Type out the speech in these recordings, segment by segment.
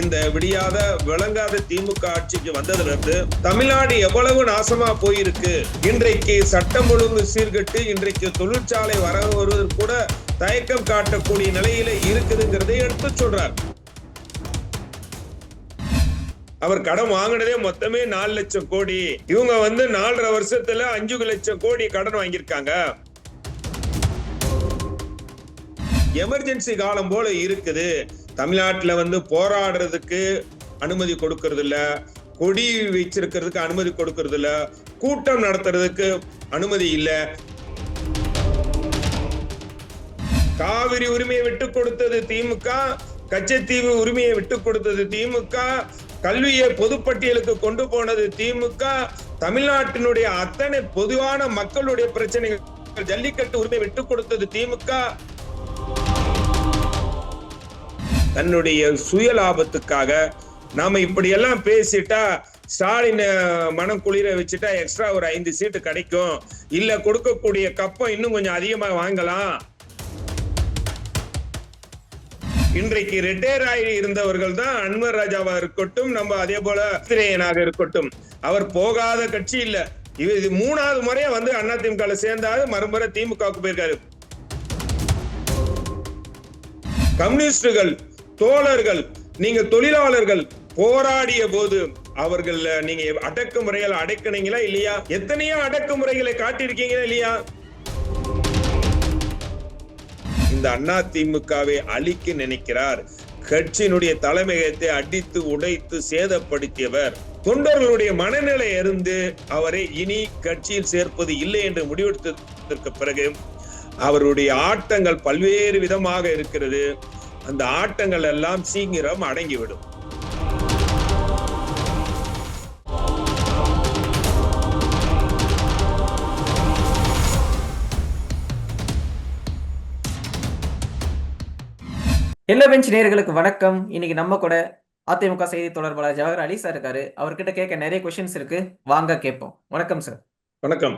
இந்த விடியாத விளங்காத திமுக ஆட்சிக்கு வந்ததுல இருந்து தமிழ்நாடு எவ்வளவு நாசமா போயிருக்கு? இன்றைக்கு சட்டம் ஒழுங்கு சீர்கட்டு இன்றைக்கு தொழிற்சாலை வர வருவதற்கு கூட தயக்கம் காட்டக்கூடிய நிலையில இருக்குதுங்கிறதை எடுத்து சொல்றார். அவர் கடன் வாங்கினதே மொத்தமே நாலு லட்சம் கோடி. இவங்க வந்து நாலரை வருஷத்துல அஞ்சு லட்சம் கோடி கடன் வாங்கியிருக்காங்க. எமர்ஜென்சி காலம் போல இருக்குது. தமிழ்நாட்டில் வந்து போராடுறதுக்கு அனுமதி கொடுக்கறது இல்லை கொடி வச்சிருக்கிறதுக்கு அனுமதி கொடுக்கறது இல்லை கூட்டம் நடத்துறதுக்கு அனுமதி இல்லை. காவிரி உரிமையை விட்டு கொடுத்தது திமுக கச்சத்தீவு உரிமையை விட்டு கொடுத்தது திமுக கல்வியை பொதுப்பட்டியலுக்கு கொண்டு போனது திமுக தமிழ்நாட்டினுடைய அத்தனை பொதுவான மக்களுடைய பிரச்சனைகள் ஜல்லிக்கட்டு உரிமை விட்டு கொடுத்தது திமுக. தன்னுடைய சுய லாபத்துக்காக நாம இப்படியெல்லாம் பேசிட்டா ஸ்டாலின் மனம் குளிர வச்சுட்டா எக்ஸ்ட்ரா ஒரு ஐந்து சீட்டு கிடைக்கும். இல்ல கொடுக்கக்கூடிய கப்பம் இன்னும் கொஞ்சம் அதிகமா வாங்கலாம். இன்றைக்கு ரிட்டையர் ஆகி இருந்தவர்கள் தான் அன்வர் ராஜாவா இருக்கட்டும் நம்ம அதே போல திரேயனாக இருக்கட்டும். அவர் போகாத கட்சி இல்ல. இது இது மூணாவது முறையா வந்து அதிமுக சேர்ந்தாரு மறுமுறை திமுகவுக்கு போயிருக்காரு. கம்யூனிஸ்டுகள் தோழர்கள் நீங்க தொழிலாளர்கள் போராடிய போது அவர்கள் நீங்க அடக்குமுறைகள் அடக்கினீங்களா இல்லையா? எத்தனையோ அடக்குமுறைகளை காட்டியிருக்கீங்களா இல்லையா? இந்த அண்ணா திமுகவை அழிக்க நினைக்கிறார். கட்சியினுடைய தலைமையகத்தை அடித்து உடைத்து சேதப்படுத்தியவர். தொண்டர்களுடைய மனநிலை இருந்து அவரை இனி கட்சியில் சேர்ப்பது இல்லை என்று முடிவெடுத்ததற்கு பிறகு அவருடைய ஆட்டங்கள் பல்வேறு விதமாக இருக்கிறது. அந்த ஆட்டங்கள் எல்லாம் சீக்கிரம் அடங்கிவிடும். எல்லா பெஞ்ச் நேயர்களுக்கு வணக்கம். இன்னைக்கு நம்ம கூட அதிமுக செய்தி தொடர்பாளர் ஜவஹர் அலி சார் இருக்காரு. அவர்கிட்ட கேட்க நிறைய கொஸ்டின்ஸ் இருக்கு. வாங்க கேட்போம். வணக்கம் சார் வணக்கம்.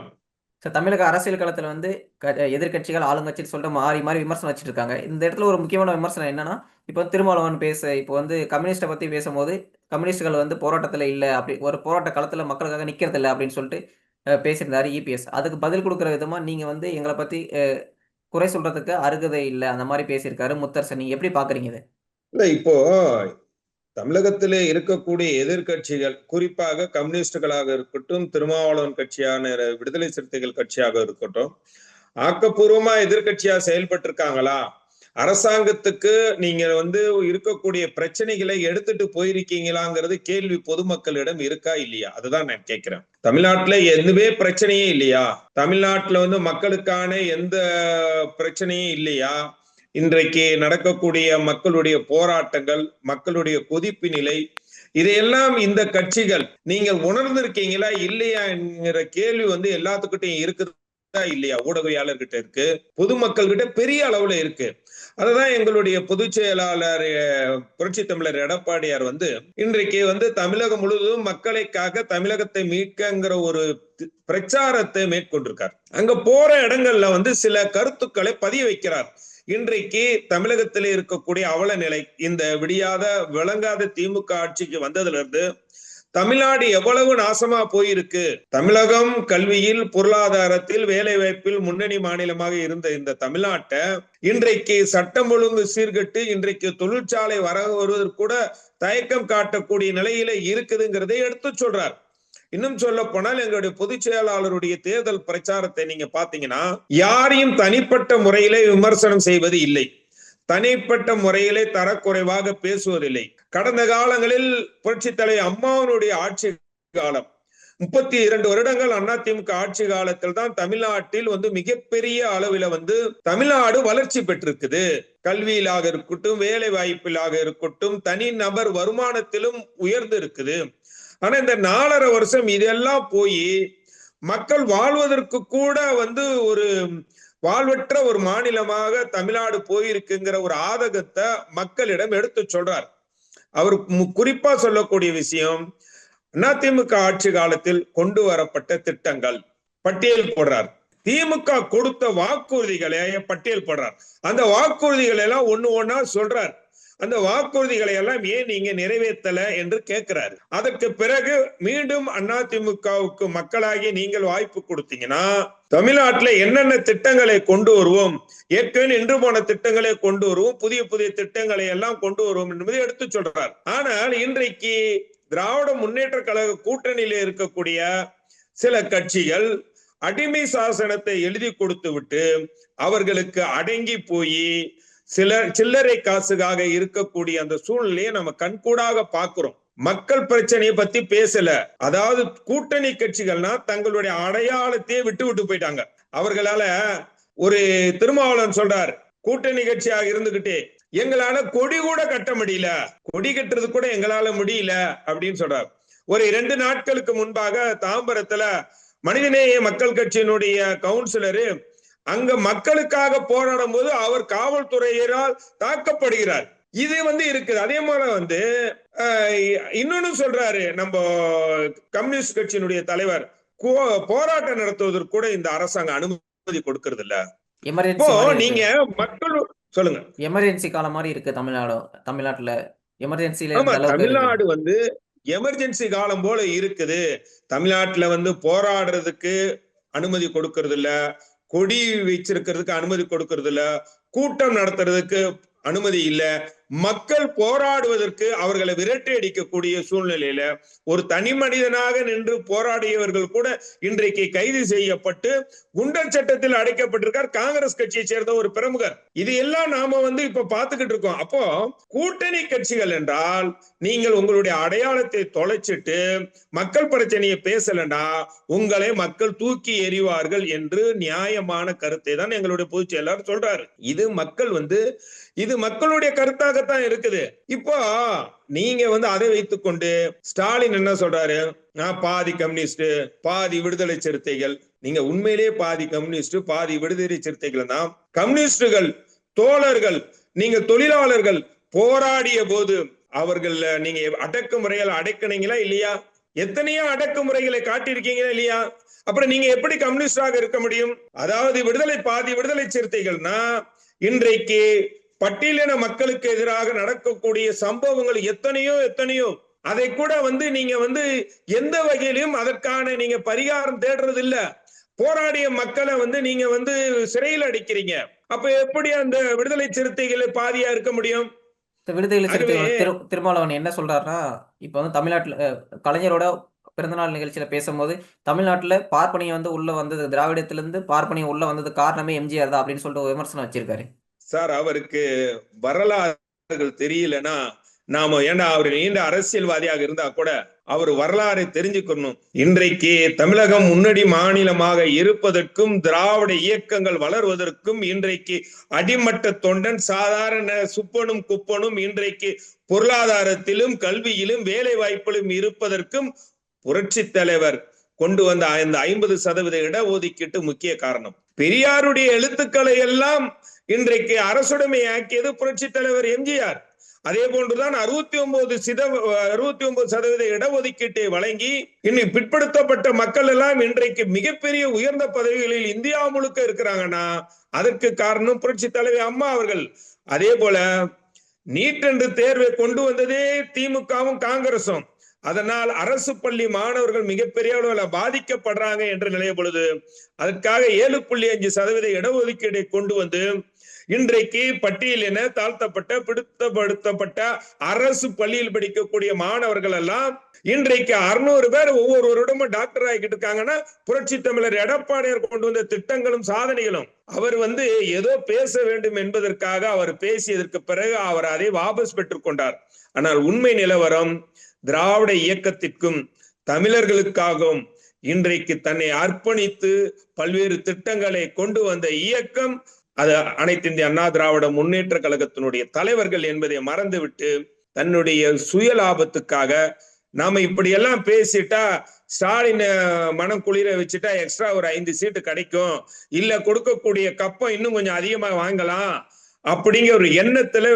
தமிழக அரசியல் களத்தில் வந்து க- எதிர்க்கட்சிகள் ஆளுங்கட்சின்னு சொல்லிட்டு மாறி மாறி விமர்சனம் வச்சுட்டு இருக்காங்க இந்த இடத்துல ஒரு முக்கியமான விமர்சனம் என்னன்னா இப்போ திருமாவளவன் பேச இப்போ வந்து கம்யூனிஸ்ட்டை பத்தி பேசும்போது கம்யூனிஸ்டுகள் வந்து போராட்டத்துல இல்ல அப்படி ஒரு போராட்ட களத்தில் மக்களுக்காக நிற்கிறது இல்லை அப்படின்னு சொல்லிட்டு பேசியிருந்தாரு இபிஎஸ் அதுக்கு பதில் கொடுக்குற விதமா நீங்க வந்து எங்களை பத்தி குறை சொல்றதுக்கு அருகதை இல்லை அந்த மாதிரி பேசியிருக்காரு முத்தரசன். நீங்கள் எப்படி பாக்குறீங்க இது? இப்போ தமிழகத்திலே இருக்கக்கூடிய எதிர்க்கட்சிகள் குறிப்பாக கம்யூனிஸ்டுகளாக இருக்கட்டும் திருமாவளவன் கட்சியான விடுதலை சிறுத்தைகள் கட்சியாக இருக்கட்டும் ஆக்கப்பூர்வமா எதிர்க்கட்சியா செயல்பட்டு இருக்காங்களா அரசாங்கத்துக்கு நீங்க வந்து இருக்கக்கூடிய பிரச்சனைகளை எடுத்துட்டு போயிருக்கீங்களாங்கிறது கேள்வி பொதுமக்களிடம் இருக்கா இல்லையா? அதுதான் நான் கேட்கிறேன். தமிழ்நாட்டுல எதுவே பிரச்சனையே இல்லையா? தமிழ்நாட்டுல வந்து மக்களுக்கான எந்த பிரச்சனையும் இல்லையா? இன்றைக்கு நடக்கக்கூடிய மக்களுடைய போராட்டங்கள் மக்களுடைய கொதிப்பு நிலை இதையெல்லாம் இந்த கட்சிகள் நீங்கள் உணர்ந்திருக்கீங்களா இல்லையாங்கிற கேள்வி வந்து எல்லாத்துக்கிட்டையும் இருக்குதா இல்லையா? ஊடகவியாளர்கிட்ட இருக்கு பொதுமக்கள் கிட்ட பெரிய அளவுல இருக்கு. அததான் எங்களுடைய பொதுச் செயலாளர் புரட்சி தமிழர் எடப்பாடியார் வந்து இன்றைக்கு வந்து தமிழகம் முழுவதும் மக்களைக்காக தமிழகத்தை மீட்கங்கிற ஒரு பிரச்சாரத்தை மேற்கொண்டிருக்கார். அங்க போற இடங்கள்ல வந்து சில கருத்துக்களை பதிய வைக்கிறார். இன்றைக்கு தமிழகத்திலே இருக்கக்கூடிய அவல நிலை இந்த விடியாத விளங்காத திமுக ஆட்சிக்கு வந்ததுல இருந்து தமிழ்நாடு எவ்வளவு நாசமா போயிருக்கு? தமிழகம் கல்வியில் பொருளாதாரத்தில் வேலை வாய்ப்பில் முன்னணி மாநிலமாக இருந்த இந்த தமிழ்நாட்டை இன்றைக்கு சட்டம் ஒழுங்கு சீர்கட்டு இன்றைக்கு தொழிற்சாலை வர வருவதற்கு கூட தயக்கம் காட்டக்கூடிய நிலையில இருக்குதுங்கிறதை எடுத்து சொல்றார். இன்னும் சொல்ல போனால் எங்களுடைய பொதுச் செயலாளருடைய தேர்தல் பிரச்சாரத்தை நீங்க பாத்தீங்கன்னா யாரையும் தனிப்பட்ட முறையிலே விமர்சனம் செய்வது இல்லை. தனிப்பட்ட முறையிலே தரக்குறைவாக பேசுவதில்லை. கடந்த காலங்களில் புரட்சி தலை அம்மாவனுடைய ஆட்சி காலம் முப்பத்தி இரண்டு வருடங்கள் அதிமுக ஆட்சி காலத்தில் தான் தமிழ்நாட்டில் வந்து மிகப்பெரிய அளவில் வந்து தமிழ்நாடு வளர்ச்சி பெற்றிருக்குது. கல்வியிலாக இருக்கட்டும் வேலை வாய்ப்பிலாக இருக்கட்டும் தனி நபர் வருமானத்திலும் உயர்ந்து இருக்குது ஆனா இந்த நாலரை வருஷம் இதெல்லாம் போய் மக்கள் வாழ்வதற்கு கூட வந்து ஒரு வாழ்வற்ற ஒரு மாநிலமாக தமிழ்நாடு போயிருக்குங்கிற ஒரு ஆதகத்தை மக்களிடம் எடுத்து சொல்றார். அவர் குறிப்பா சொல்லக்கூடிய விஷயம் அதிமுக ஆட்சி காலத்தில் கொண்டு வரப்பட்ட திட்டங்கள். பட்டியல் போடுறார். திமுக கொடுத்த வாக்குறுதிகளை பட்டியல் போடுறார். அந்த வாக்குறுதிகளை எல்லாம் ஒண்ணு ஒன்னா சொல்றார். அந்த வாக்குறுதிகளை எல்லாம் ஏன் நீங்க நிறைவேற்றல என்று கேட்கிறாரு. அதற்கு பிறகு மீண்டும் அதிமுகவுக்கு மக்களாகி நீங்கள் வாய்ப்பு கொடுத்தீங்கன்னா தமிழ்நாட்டுல என்னென்ன திட்டங்களை கொண்டு வருவோம்? ஏற்கனவே நின்று போன திட்டங்களை கொண்டு வருவோம். புதிய புதிய திட்டங்களை எல்லாம் கொண்டு வருவோம் என்பதை எடுத்து சொல்றார். ஆனால் இன்றைக்கு திராவிட முன்னேற்ற கழக கூட்டணியில இருக்கக்கூடிய சில கட்சிகள் அடிமை சாசனத்தை எழுதி கொடுத்து விட்டு அவர்களுக்கு அடங்கி போய் சில சில்லறை காசுக்காக இருக்கக்கூடிய அந்த சூழ்நிலையை நம்ம கண்கூடாக பார்க்கிறோம். மக்கள் பிரச்சனையை பத்தி பேசல. அதாவது கூட்டணி கட்சிகள்னா தங்களுடைய அடையாளத்தையே விட்டு விட்டு போயிட்டாங்க. அவர்களால ஒரு திருமாவளவன் சொல்றார் கூட்டணி கட்சியாக இருந்துகிட்டே எங்களால கொடி கூட கட்ட முடியல. கொடி கட்டுறது கூட எங்களால முடியல அப்படின்னு சொல்றார். ஒரு இரண்டு நாட்களுக்கு முன்பாக தாம்பரத்துல மனிதநேய மக்கள் கட்சியினுடைய கவுன்சிலரு அங்க மக்களுக்காக போராடும் போது அவர் காவல்துறையினரால் தாக்கப்படுகிறார். இது வந்து இருக்குது. அதே மாதிரி வந்து இன்னொன்னு சொல்றாரு நம்ம கம்யூனிஸ்ட் கட்சியினுடைய தலைவர் போராட்டம் நடத்துவதற்கு கூட இந்த அரசாங்கம் அனுமதி கொடுக்கறது இல்ல இப்போ நீங்க மக்கள் சொல்லுங்க. எமர்ஜென்சி காலம் மாதிரி இருக்கு தமிழ்நாடு தமிழ்நாட்டுல. எமர்ஜென்சில. தமிழ்நாடு வந்து எமர்ஜென்சி காலம் போல இருக்குது. தமிழ்நாட்டுல வந்து போராடுறதுக்கு அனுமதி கொடுக்கறது இல்ல கொடி வச்சிருக்கிறதுக்கு அனுமதி கொடுக்கறது இல்ல கூட்டம் நடத்துறதுக்கு அனுமதி இல்ல. மக்கள் போராடுவதற்கு அவர்களை விரட்டி அடிக்கக்கூடிய சூழ்நிலையில ஒரு தனி மனிதனாக நின்று போராடியவர்கள் கூட இன்றைக்கு கைது செய்யப்பட்டு குண்டர் சட்டத்தில் அடைக்கப்பட்டிருக்கார் காங்கிரஸ் கட்சியை சேர்ந்த ஒரு பிரமுகர். இது எல்லாம் நாம வந்து இப்ப பாத்துக்கிட்டு இருக்கோம். அப்போ கூட்டணி கட்சிகள் என்றால் நீங்கள் உங்களுடைய அடையாளத்தை தொலைச்சிட்டு மக்கள் பிரச்சனையை பேசலன்னா உங்களை மக்கள் தூக்கி எறிவார்கள் என்று நியாயமான கருத்தை தான் எங்களுடைய பொதுச் செயலாளர் சொல்றாரு. இது மக்கள் வந்து இது மக்களுடைய கருத்தாகத்தான் இருக்குது. இப்போ நீங்க வந்து அதை வைத்துக்கொண்டு ஸ்டாலின் என்ன சொல்றாரு? நான் பாதி கம்யூனிஸ்ட் பாதி விடுதலை சிறுத்தைகள். நீங்க உண்மையிலேயே பாதி கம்யூனிஸ்ட் பாதி விடுதலை சிறுத்தைகள் தான். கம்யூனிஸ்டுகள் தோழர்கள் நீங்க தொழிலாளர்கள் போராடிய போது அவர்கள் நீங்க அடக்குமுறைகள் அடக்குனீங்களா இல்லையா? எத்தனையோ அடக்குமுறைகளை காட்டியிருக்கீங்களா இல்லையா? அப்புறம் நீங்க எப்படி கம்யூனிஸ்டாக இருக்க முடியும்? அதாவது விடுதலை பாதி விடுதலை சிறுத்தைகள்னா இன்றைக்கு பட்டியலின மக்களுக்கு எதிராக நடக்கக்கூடிய சம்பவங்கள் எத்தனையோ எத்தனையோ. அதை கூட வந்து நீங்க வந்து எந்த வகையிலும் அதற்கான நீங்க பரிகாரம் தேடுறது இல்ல போராடிய மக்களை வந்து நீங்க வந்து சிறையில் அடிக்கிறீங்க. அப்ப எப்படி அந்த விடுதலை சிறுத்தைகளை பாதியா இருக்க முடியும்? இந்த விடுதலை சிறுத்தைகள் திரு திருமாவளவன் என்ன சொல்றாருன்னா இப்போ வந்து தமிழ்நாட்டுல கலைஞரோட பிறந்தநாள் நிகழ்ச்சியில பேசும்போது தமிழ்நாட்டுல பார்ப்பனியம் வந்து உள்ள வந்தது திராவிடத்திலிருந்து பார்ப்பனியம் உள்ள வந்தது காரணமே எம்ஜிஆர் தான் அப்படின்னு சொல்லிட்டு ஒரு விமர்சனம் வச்சிருக்காரு. சார் அவருக்கு வரலாறுகள் தெரியலன்னா நாம ஏன்னா அவர் நீண்ட அரசியல்வாதியாக இருந்தா கூட அவர் வரலாறை தெரிஞ்சுக்கணும். இன்றைக்கு தமிழகம் முன்னணி மாநிலமாக இருப்பதற்கும் திராவிட இயக்கங்கள் வளர்வதற்கும் இன்றைக்கு அடிமட்ட தொண்டன் சாதாரண சுப்பனும் குப்பனும் இன்றைக்கு பொருளாதாரத்திலும் கல்வியிலும் வேலை வாய்ப்பிலும் இருப்பதற்கும் புரட்சி தலைவர் கொண்டு வந்த இந்த ஐம்பது சதவீத இடஒதுக்கீட்டு முக்கிய காரணம். பெரியாருடைய எழுத்துக்களை எல்லாம் இன்றைக்கு அரசுடைமையாக்கியது புரட்சி தலைவர் எம்ஜிஆர். அதே போன்றுதான் அறுபத்தி ஒன்பது சித அறுபத்தி ஒன்பது சதவீத இடஒதுக்கீட்டை வழங்கி இன்னும் பிற்படுத்தப்பட்ட மக்கள் எல்லாம் இன்றைக்கு மிகப்பெரிய உயர்ந்த பதவிகளில் இந்தியா முழுக்க இருக்கிறாங்கன்னா அதற்கு காரணம் புரட்சி தலைவி அம்மா அவர்கள். அதே போல நீட் என்று தேர்வை கொண்டு வந்ததே திமுகவும் காங்கிரசும். அதனால் அரசு பள்ளி மாணவர்கள் மிகப்பெரிய அளவில் பாதிக்கப்படுறாங்க என்று நிலைய பொழுது அதற்காக ஏழு புள்ளி அஞ்சு சதவீத இடஒதுக்கீடை கொண்டு வந்து இன்றைக்கு பட்டியலின தாழ்த்தப்பட்ட பிடித்தப்படுத்தப்பட்ட அரசு பள்ளியில் படிக்கக்கூடிய மாணவர்கள் எல்லாம் இன்றைக்கு அறுநூறு பேர் ஒவ்வொரு வருடமும் டாக்டர் ஆகிட்டு இருக்காங்கன்னா புரட்சி தமிழர் எடப்பாடியார் கொண்டு வந்த திட்டங்களும் சாதனைகளும் அவர் வந்து ஏதோ பேச வேண்டும் என்பதற்காக அவர் பேசியதற்கு பிறகு அவர் அதை வாபஸ் பெற்றுக் கொண்டார். ஆனால் உண்மை நிலவரம் திராவிட இயக்கத்திற்கும் தமிழர்களுக்காகவும் இன்றைக்கு தன்னை அர்ப்பணித்து பல்வேறு திட்டங்களை கொண்டு வந்த இயக்கம் அது அனைத்து இந்திய அண்ணா திராவிட முன்னேற்ற கழகத்தினுடைய தலைவர்கள் என்பதை மறந்துவிட்டு தன்னுடைய சுய லாபத்துக்காக நாம இப்படியெல்லாம் பேசிட்டா ஸ்டாலின் மனம் குளிர வச்சுட்டா எக்ஸ்ட்ரா ஒரு ஐந்து சீட்டு கிடைக்கும். இல்ல கொடுக்கக்கூடிய கப்பம் இன்னும் கொஞ்சம் அதிகமா வாங்கலாம் அப்படிங்கிற ஒரு எண்ணத்துல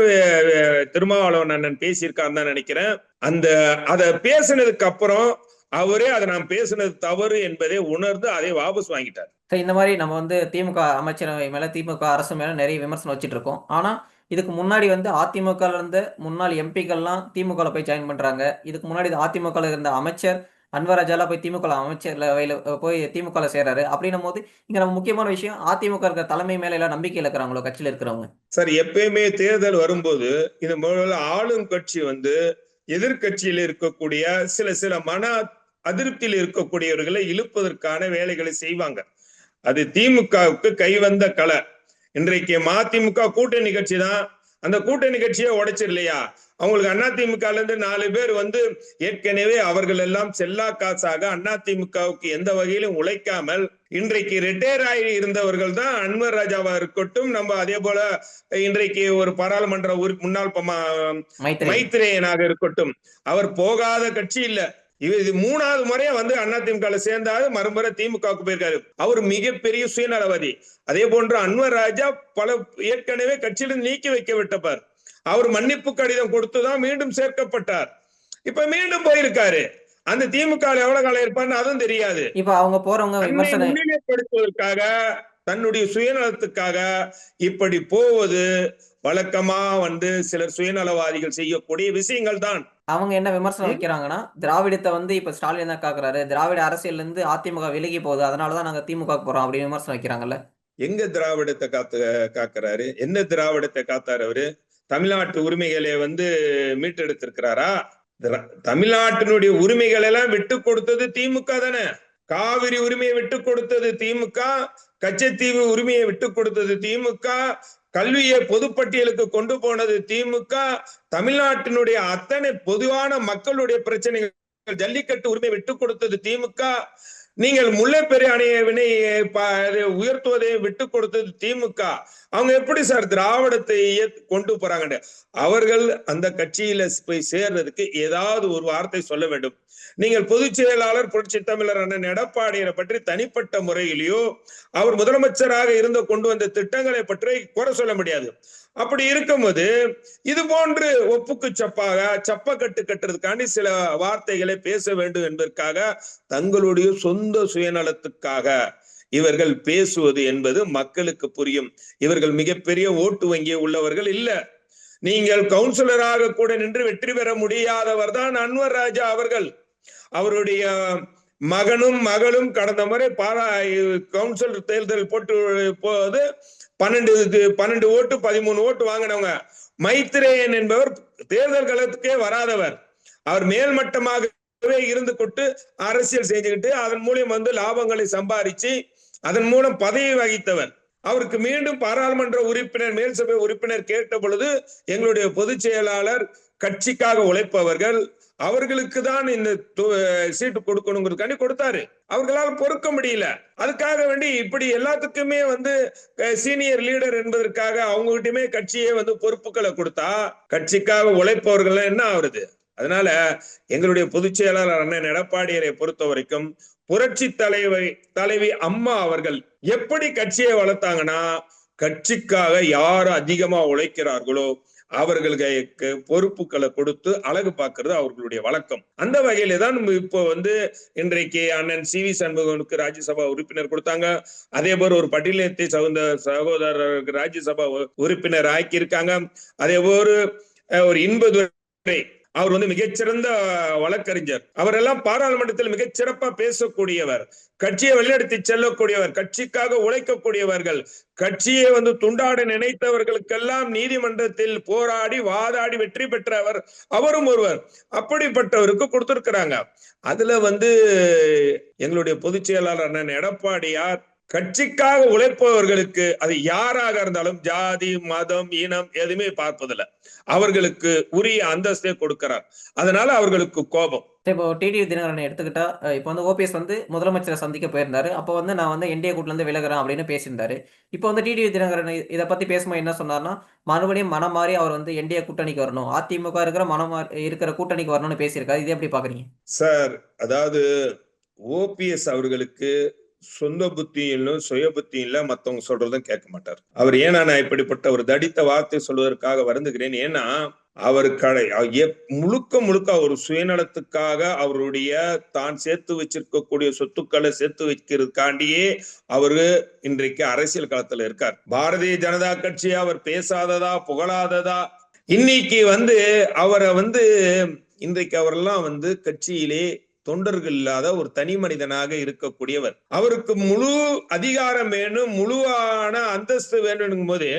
திருமாவளவன் அண்ணன் பேசியிருக்கான்னு தான் நினைக்கிறேன். அந்த அத பேசினதுக்கு அப்புறம் அவரே அதை நான் பேசினது தவறு என்பதை உணர்ந்து அதை வாபஸ் வாங்கிட்டார். இந்த மாதிரி நம்ம வந்து திமுக அமைச்சரவை மேல திமுக அரசு மேல நிறைய விமர்சனம் வச்சுட்டு இருக்கோம் ஆனா இதுக்கு முன்னாடி வந்து அதிமுகல இருந்த முன்னாள் எம்பிக்கள்லாம் திமுகல போய் ஜாயின் பண்றாங்க. இதுக்கு முன்னாடி அதிமுகல இருந்த அமைச்சர் அன்வர் போய் திமுக அமைச்சரவையில போய் திமுகல சேர்றாரு. அப்படின்னும் போது இங்க நம்ம முக்கியமான விஷயம் அதிமுக இருக்கிற தலைமை மேல எல்லாம் நம்பிக்கை இழக்கிறாங்களோ கட்சியில இருக்கிறவங்க. சார் எப்பயுமே தேர்தல் வரும்போது இந்த முதல்ல ஆளும் கட்சி வந்து எதிர்க்கட்சியில் இருக்கக்கூடிய சில சில மன அதிருப்தியில் இருக்கக்கூடியவர்களை இழுப்பதற்கான வேலைகளை செய்வாங்க. அது திமுகவுக்கு கைவந்த கலை இன்றைக்கு மதிமுக கூட்டணி கட்சி தான். அந்த கூட்டணி கட்சியை உடைச்சிடலையா? அவங்களுக்கு அதிமுகல இருந்து நாலு பேர் வந்து ஏற்கனவே அவர்கள் எல்லாம் செல்லா காசாக அதிமுகவுக்கு எந்த வகையிலும் உழைக்காமல் இன்றைக்கு ரிட்டையர் ஆகி இருந்தவர்கள் தான் அன்வர் ராஜாவா இருக்கட்டும் நம்ம அதே போல இன்றைக்கு ஒரு பாராளுமன்ற உறு முன்னாள் பமா- மைத்திரி மைத்ரேயனாக இருக்கட்டும். அவர் போகாத கட்சி இல்ல. இது மூணாவது முறையா வந்து அதிமுக சேர்ந்தாரு. மறுமுறை திமுகவுக்கு போயிருக்காரு. அவர் மிகப்பெரிய சுயநலவாதி அதே போன்று அன்வர் ராஜா பல ஏற்கனவே கட்சியிலிருந்து நீக்கி வைக்க விட்டப்பார் அவர் மன்னிப்பு கடிதம் கொடுத்துதான் மீண்டும் சேர்க்கப்பட்டார். இப்ப மீண்டும் போயிருக்காரு. அந்த திமுக எவ்வளவு காலம் இருப்பார்னு அதுவும் தெரியாது. இப்ப அவங்க போறவங்க முன்னிலைப்படுத்துவதற்காக தன்னுடைய சுயநலத்துக்காக இப்படி போவது வழக்கமா வந்து சிலர் சுயநலவாதிகள் செய்யக்கூடிய விஷயங்கள் தான் அவங்க என்ன விமர்சனம் வைக்கிறாங்கன்னா திராவிடத்தை வந்து இப்ப ஸ்டாலின் தான் காக்குறாரு? திராவிட அரசியல்ல இருந்து அதிமுக விலகி போகுது. அதனாலதான் நாங்க திமுக போறோம் அப்படின்னு விமர்சனம் வைக்கிறாங்கல்ல. எங்க திராவிடத்தை காத்து காக்குறாரு? என்ன திராவிடத்தை காத்தாரு அவரு? தமிழ்நாட்டு உரிமைகளை வந்து மீட்டெடுத்திருக்கிறாரா? திரா- தமிழ்நாட்டினுடைய உரிமைகள் எல்லாம் விட்டு கொடுத்தது திமுக தானே. காவிரி உரிமையை விட்டு கொடுத்தது திமுக. கச்சத்தீவு உரிமையை விட்டு கொடுத்தது திமுக. கல்வியை பொதுப்பட்டியலுக்கு கொண்டு போனது திமுக. தமிழ்நாட்டினுடைய அத்தனை பொதுவான மக்களுடைய பிரச்சனைகள் ஜல்லிக்கட்டு உரிமை விட்டு கொடுத்தது திமுக. நீங்கள் முல்லைப்பெரிய அணையை வினை உயர்த்துவதை விட்டு கொடுத்தது திமுக. அவங்க எப்படி சார் திராவிடத்தை கொண்டு போறாங்க அவர்கள் அந்த கட்சியில போய் சேர்றதுக்கு ஏதாவது ஒரு வார்த்தை சொல்ல வேண்டும். நீங்கள் பொதுச் செயலாளர் புரட்சி தமிழர் அண்ணன் எடப்பாடியரை பற்றி தனிப்பட்ட முறையிலேயோ அவர் முதலமைச்சராக இருந்த கொண்டு வந்த திட்டங்களை பற்றி குறை சொல்ல முடியாது. அப்படி இருக்கும்போது இது போன்று ஒப்புக்கு சப்பாக சப்பக்கட்டு கட்டுறதுக்காண்டி சில வார்த்தைகளை பேச வேண்டும் என்பதற்காக தங்களுடைய சொந்த சுயநலத்துக்காக இவர்கள் பேசுவது என்பது மக்களுக்கு புரியும். இவர்கள் மிகப்பெரிய ஓட்டு வங்கி உள்ளவர்கள் இல்ல. நீங்கள் கவுன்சிலராக கூட நின்று வெற்றி பெற முடியாதவர் தான் அன்வர் ராஜா அவர்கள். அவருடைய மகனும் மகளும் கடந்த முறை பாரா கவுன்சில் தேர்தல் போட்டு போது பன்னெண்டு பன்னெண்டு ஓட்டு பதிமூணு ஓட்டு வாங்கினவங்க. மைத்ரேயன் என்பவர் தேர்தல் களத்துக்கே வராதவர். அவர் மேல்மட்டமாகவே இருந்து கொண்டு அரசியல் செஞ்சுக்கிட்டு அதன் மூலியம் வந்து லாபங்களை சம்பாரிச்சு அதன் மூலம் பதவி வகித்தவர். அவருக்கு மீண்டும் பாராளுமன்ற உறுப்பினர் மேல் சபை உறுப்பினர் கேட்ட பொழுது எங்களுடைய பொதுச் செயலாளர் கட்சிக்காக உழைப்பவர்கள் அவர்களுக்கு தான் இந்த சீட்டு கொடுக்கணுங்கிறதுக்காண்டி கொடுத்தாரு. அவர்களால் பொறுக்க முடியல. அதுக்காக வேண்டி இப்படி எல்லாத்துக்குமே வந்து சீனியர் லீடர் என்பதற்காக அவங்ககிட்டயுமே கட்சியே வந்து பொறுப்புகளை கொடுத்தா கட்சிக்காக உழைப்பவர்கள் என்ன ஆகுறது? அதனால எங்களுடைய பொதுச் செயலாளர் அண்ணன் எடப்பாடியரை பொறுத்த வரைக்கும் புரட்சி தலைவை தலைவி அம்மா அவர்கள் எப்படி கட்சியை வளர்த்தாங்கன்னா கட்சிக்காக யார் அதிகமா உழைக்கிறார்களோ அவர்களுக்கு பொறுப்புகளை கொடுத்து அழகு பார்க்கறது அவர்களுடைய வழக்கம். அந்த வகையில தான் நம்ம இப்போ வந்து இன்றைக்கு அண்ணன் சி வி சண்முகனுக்கு ராஜ்யசபா உறுப்பினர் கொடுத்தாங்க. அதே போல ஒரு பட்டியலத்தை சகுந்த சகோதரருக்கு ராஜ்யசபா உ- உறுப்பினர் ஆக்கியிருக்காங்க. அதே போல ஒரு இன்பதுரை அவர் வந்து மிகச்சிறந்த வழக்கறிஞர். அவரெல்லாம் பாராளுமன்றத்தில் மிகச் சிறப்பா பேசக்கூடியவர். கட்சியை வழிநடத்தி செல்லக்கூடியவர் கட்சிக்காக உழைக்கக்கூடியவர்கள். கட்சியை வந்து துண்டாட நினைத்தவர்களுக்கெல்லாம் நீதிமன்றத்தில் போராடி வாதாடி வெற்றி பெற்றவர் அவரும் ஒருவர். அப்படிப்பட்டவருக்கு கொடுத்திருக்கிறாங்க. அதுல வந்து எங்களுடைய பொதுச் செயலாளர் அண்ணன் எடப்பாடியார் கட்சிக்காக உழைப்பவர்களுக்கு அது யாராக இருந்தாலும் ஜாதி மதம் இனம் எதுவுமே பார்ப்பதில்ல. அவர்களுக்கு உரிய அந்தஸ்தை கொடுக்கிறார். அதனால அவர்களுக்கு கோபம். இப்போ டிடிவி தினகரனை எடுத்துக்கிட்டா இப்போ வந்து ஓபிஎஸ் வந்து முதலமைச்சரை சந்திக்க போயிருந்தாரு. அப்போ வந்து நான் வந்து என்டிஏ கூட்டில இருந்து விலகுறேன் அப்படின்னு பேசியிருந்தாரு. இப்போ வந்து டிடிவி தினகரன் இதை பத்தி பேசும்போது என்ன சொன்னார்னா மறுபடியும் மனம் மாறி அவர் வந்து என்டிஏ கூட்டணிக்கு வரணும். அதிமுக இருக்கிற மனம் இருக்கிற கூட்டணிக்கு வரணும்னு பேசியிருக்காரு. இது எப்படி பாக்குறீங்க சார் அதாவது ஓபிஎஸ் அவர்களுக்கு சொந்த புத்தியிலும் சுய புத்தியில மத்தவங்க சொல்றதும் கேட்க மாட்டார். அவர் ஏன்னா நான் இப்படிப்பட்ட ஒரு தடித்த வார்த்தை சொல்வதற்காக வருந்துகிறேன். ஏன்னா அவர் கடை எப்- முழுக்க முழுக்க அவர் சுயநலத்துக்காக அவருடைய தான் சேர்த்து வச்சிருக்கக்கூடிய சொத்துக்களை சேர்த்து வைக்கிறதுக்காண்டியே அவரு இன்றைக்கு அரசியல் களத்துல இருக்கார். பாரதிய ஜனதா கட்சி அவர் பேசாததா புகழாததா இன்னைக்கு வந்து அவரை வந்து இன்றைக்கு அவரெல்லாம் வந்து கட்சியிலே தொண்டர்கள் இல்லாத ஒரு தனி மனிதனாக இருக்கக்கூடியவர். அவருக்கு முழு அதிகாரம் வேணும் முழுவான அந்தஸ்து வேணும் போது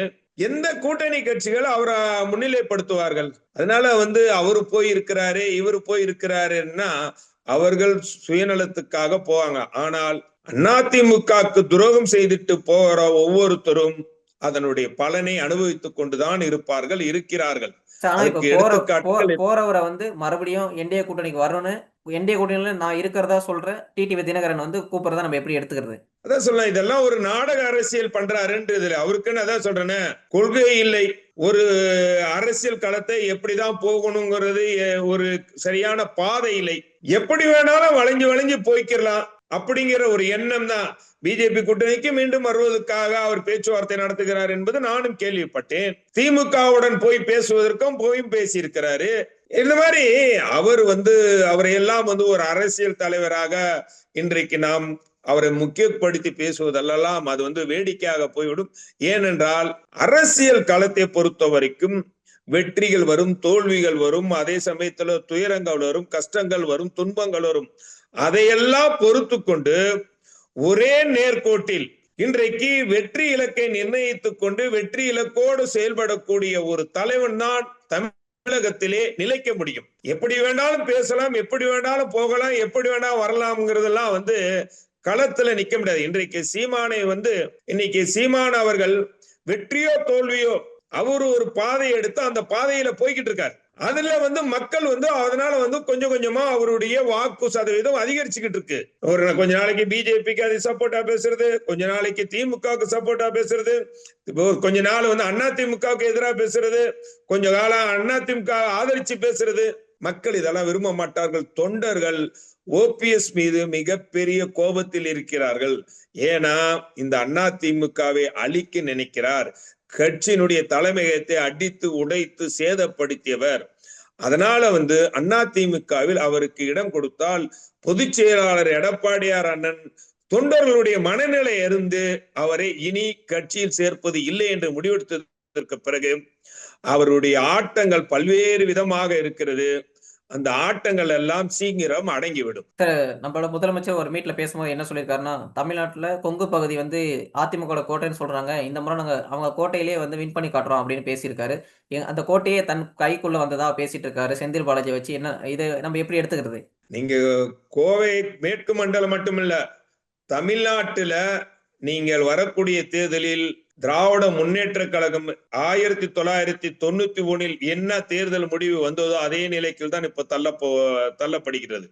எந்த கூட்டணி கட்சிகள் அவரை முன்னிலைப்படுத்துவார்கள்? அதனால வந்து அவரு போய் இருக்கிறாரு இவரு போய் இருக்கிறாருன்னா அவர்கள் சுயநலத்துக்காக போவாங்க. ஆனால் அதிமுகக்கு துரோகம் செய்துட்டு போகிற ஒவ்வொருத்தரும் அதனுடைய பலனை அனுபவித்துக் கொண்டுதான் இருப்பார்கள் இருக்கிறார்கள். போற போறவரை வந்து மறுபடியும் என்டிஏ கூட்டணிக்கு வரணும்னு என்டிஏ கூட்டணியில நான் இருக்கிறதா சொல்ற டிடிவி தினகரன் வந்து கூப்பிடுறதா நம்ம எப்படி எடுத்துக்கிறது? அதான் சொல்லலாம். இதெல்லாம் ஒரு நாடக அரசியல் பண்றாருன்றது அவருக்குன்னு அதான் சொல்றேன்னு கொள்கை இல்லை. ஒரு அரசியல் களத்தை எப்படிதான் போகணுங்கிறது ஒரு சரியான பாதை இல்லை. எப்படி வேணாலும் வளைஞ்சு வளைஞ்சு போய்க்கிடலாம் அப்படிங்கிற ஒரு எண்ணம் தான். பிஜேபி கூட்டணிக்கு மீண்டும் வருவதற்காக அவர் பேச்சுவார்த்தை நடத்துகிறார் என்பது நானும் கேள்விப்பட்டேன். திமுகவுடன் போய் பேசுவதற்கும் போயும் பேசியிருக்கிறாரு. இந்த மாதிரி அவர் வந்து அவரை எல்லாம் வந்து ஒரு அரசியல் தலைவராக இன்றைக்கு நாம் அவரை முக்கியப்படுத்தி பேசுவதெல்லாம் அது வந்து வேடிக்கையாக போய்விடும். ஏனென்றால் அரசியல் களத்தை பொறுத்த வரைக்கும் வெற்றிகள் வரும் தோல்விகள் வரும் அதே சமயத்துல துயரங்கள் வரும் கஷ்டங்கள் வரும் துன்பங்கள் வரும். அதையெல்லாம் பொறுத்து கொண்டு ஒரே நேர்கோட்டில் இன்றைக்கு வெற்றி இலக்கை நிர்ணயித்துக் கொண்டு வெற்றி இலக்கோடு செயல்படக்கூடிய ஒரு தலைவன் தான் தமிழகத்திலே நிலைக்க முடியும். எப்படி வேணாலும் பேசலாம் எப்படி வேணாலும் போகலாம் எப்படி வேணாலும் வரலாம்ங்கிறதெல்லாம் வந்து களத்துல நிக்க முடியாது. இன்றைக்கு சீமானை வந்து இன்னைக்கு சீமான் அவர்கள் வெற்றியோ தோல்வியோ அவர் ஒரு பாதையை எடுத்து அந்த பாதையில போய்கிட்டு இருக்காரு. அதுல வந்து மக்கள் வந்து அதனால வந்து கொஞ்சம் கொஞ்சமா அவருடைய வாக்கு சதவீதம் அதிகரிச்சுக்கிட்டு இருக்கு. ஒரு கொஞ்ச நாளைக்கு பிஜேபிக்கு அது சப்போர்ட்டா பேசுறது கொஞ்ச நாளைக்கு திமுகவுக்கு சப்போர்ட்டா பேசுறது கொஞ்ச நாள் வந்து அண்ணா திமுகவுக்கு எதிராக பேசுறது கொஞ்ச காலம் அண்ணா திமுக ஆதரிச்சு பேசுறது. மக்கள் இதெல்லாம் விரும்ப மாட்டார்கள். தொண்டர்கள் ஓபிஎஸ் மீது மிகப்பெரிய கோபத்தில் இருக்கிறார்கள். ஏன்னா இந்த அண்ணா திமுகவை அழிக்க நினைக்கிறார். கட்சியினுடைய தலைமையகத்தை அடித்து உடைத்து சேதப்படுத்தியவர். அதனால வந்து அண்ணா திமுகவில் அவருக்கு இடம் கொடுத்தால் பொதுச் செயலாளர் எடப்பாடியார் அண்ணன் தொண்டர்களுடைய மனநிலை இருந்து அவரை இனி கட்சியில் சேர்ப்பது இல்லை என்று முடிவெடுத்ததற்கு பிறகு அவருடைய ஆட்டங்கள் பல்வேறு விதமாக இருக்கிறது. அந்த ஆட்டங்கள் எல்லாம் சீக்கிரம் அடங்கிவிடும். நம்மளோட முதலமைச்சர் ஒரு மீட்ல பேசும்போது என்ன சொல்லியிருக்காருன்னா தமிழ்நாட்டுல கொங்கு பகுதி வந்து அதிமுக கோட்டைன்னு சொல்றாங்க. இந்த முறை நாங்க அவங்க கோட்டையிலேயே வந்து வின் பண்ணி காட்டுறோம் அப்படின்னு பேசியிருக்காரு. அந்த கோட்டையே தன் கைக்குள்ள வந்ததா பேசிட்டு இருக்காரு செந்தில் பாலாஜி வச்சு. என்ன இதை நம்ம எப்படி எடுத்துக்கிறது? நீங்க கோவை மேற்கு மண்டலம் மட்டுமில்ல தமிழ்நாட்டுல நீங்கள் வரக்கூடிய தேர்தலில் திராவிட முன்னேற்ற கழகம் ஆயிரத்தி தொள்ளாயிரத்தி தொண்ணூத்தி ஒன்னில் என்ன தேர்தல் முடிவு வந்ததோ அதே நிலைக்கு தான் இப்ப தள்ள போ தள்ளப்படுகிறது.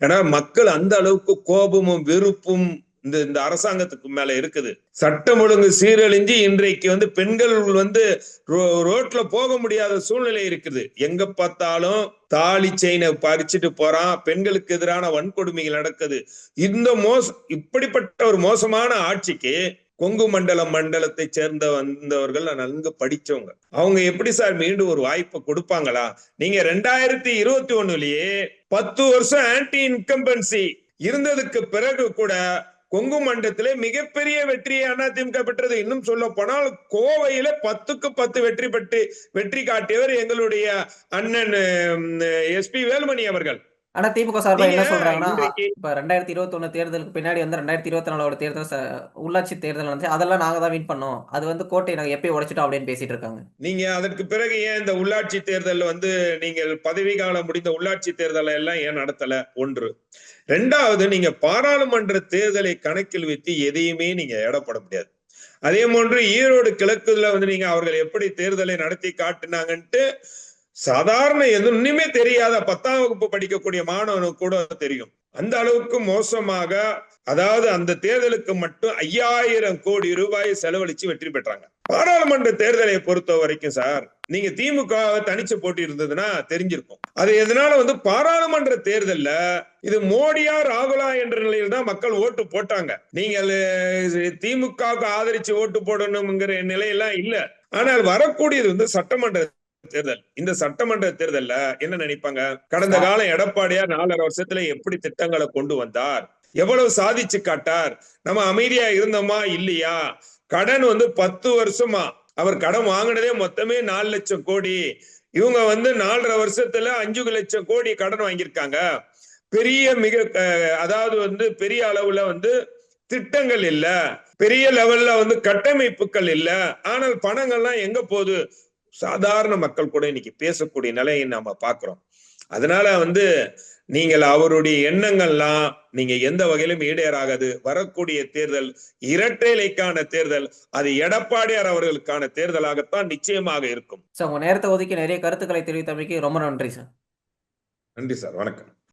ஏன்னா மக்கள் அந்த அளவுக்கு கோபமும் வெறுப்பும் இந்த இந்த அரசாங்கத்துக்கு மேல இருக்குது. சட்டம் ஒழுங்கு சீரழிஞ்சு இன்றைக்கு வந்து பெண்கள் வந்து ரோ- ரோட்ல போக முடியாத சூழ்நிலை இருக்குது. எங்க பார்த்தாலும் தாலி செயினை பறிச்சுட்டு போறான். பெண்களுக்கு எதிரான வன்கொடுமைகள் நடக்குது. இந்த மோச இப்படிப்பட்ட ஒரு மோசமான ஆட்சிக்கு கொங்கு மண்டலம் மண்டலத்தை சேர்ந்த வந்தவர்கள் நன்கு படிச்சவங்க. அவங்க எப்படி சார் மீண்டும் ஒரு வாய்ப்பை கொடுப்பாங்களா? நீங்க ரெண்டாயிரத்தி இருபத்தி ஒண்ணுலயே பத்து வருஷம் ஆன்டி இன்கம்பன்சி இருந்ததுக்கு பிறகு கூட கொங்கு மண்டலத்திலே மிகப்பெரிய வெற்றியை அதிமுக பெற்றது. இன்னும் சொல்ல போனால் கோவையில பத்துக்கு பத்து வெற்றி பெற்று வெற்றி காட்டியவர் எங்களுடைய அண்ணன் எஸ்பி வேலுமணி அவர்கள். ஆனா திமுக சார்பா என்ன சொல்றாங்கன்னா இப்ப ரெண்டாயிரத்தி இருபத்தி ஒண்ணு தேர்தலுக்கு பின்னாடி வந்து ரெண்டாயிரத்தி இருபத்தி நாலோட தேர்தல் உள்ளாட்சி தேர்தல் வந்து அதெல்லாம் நாங்க தான் வின் பண்ணோம். அது வந்து கோட்டை நாங்க எப்பயும் உடைச்சிட்டோம் அப்படின்னு பேசிட்டு இருக்காங்க. நீங்க அதற்கு பிறகு ஏன் இந்த உள்ளாட்சி தேர்தல் வந்து நீங்கள் பதவி காலம் முடிந்த உள்ளாட்சி தேர்தலை எல்லாம் ஏன் நடத்தல? ஒன்று. ரெண்டாவது நீங்க பாராளுமன்ற தேர்தலை கணக்கில் வைத்து எதையுமே நீங்க எடப்பட முடியாது. அதே போன்று ஈரோடு கிழக்குல வந்து நீங்க அவர்கள் எப்படி தேர்தலை நடத்தி காட்டினாங்கன்ட்டு சாதாரண எதுவுமே தெரியாத பத்தாம் வகுப்பு படிக்கக்கூடிய மாணவனுக்கு கூட தெரியும். அந்த அளவுக்கு மோசமாக அதாவது அந்த தேர்தலுக்கு மட்டும் ஐயாயிரம் கோடி ரூபாய் செலவழிச்சு வெற்றி பெற்றாங்க. பாராளுமன்ற தேர்தலை பொறுத்த வரைக்கும் சார் நீங்க திமுக தனிச்சு போட்டி இருந்ததுன்னா தெரிஞ்சிருக்கும். அது எதனால வந்து பாராளுமன்ற தேர்தல்ல இது மோடியா ராகுலா என்ற நிலையில் தான் மக்கள் ஓட்டு போட்டாங்க. நீங்கள் திமுகவுக்கு ஆதரிச்சு ஓட்டு போடணுங்கிற நிலையெல்லாம் இல்ல. ஆனால் வரக்கூடியது வந்து சட்டமன்ற தேர்தல். இந்த சட்டமன்ற தேர்தல்ல என்ன நினைப்பாங்க? கடந்த காலம் எடப்பாடியார் நாலரை வருஷத்துல எப்படி திட்டங்களை கொண்டு வந்தார்? எவ்வளவு சாதிச்சு காட்டார்? நம்ம அமைதியா இருந்தோமா? இல்லையா? கடன் வந்து பத்து வருஷமா. அவர் கடன் வாங்கினதே மொத்தமே நாலு லட்சம் கோடி. இவங்க வந்து நாலரை வருஷத்துல அஞ்சு லட்சம் கோடி கடன் வாங்கியிருக்காங்க. பெரிய மிக அதாவது வந்து பெரிய அளவுல வந்து திட்டங்கள் இல்ல. பெரிய லெவல்ல வந்து கட்டமைப்புகள் இல்ல. ஆனால் பணங்கள்லாம் எங்க போகுது? சாதாரண மக்கள் கூட இன்னைக்கு பேசக்கூடிய நிலையை நாம பாக்குறோம் அதனால வந்து நீங்கள் அவருடைய எண்ணங்கள்லாம் நீங்க எந்த வகையிலும் ஈடேறாகாது. வரக்கூடிய தேர்தல் இரட்டை இலைக்கான தேர்தல் அது எடப்பாடியார் அவர்களுக்கான தேர்தலாகத்தான் நிச்சயமாக இருக்கும். சார் உங்க நேரத்தை ஒதுக்கி நிறைய கருத்துக்களை தெரிவித்தமைக்கு ரொம்ப நன்றி சார். நன்றி சார். வணக்கம்.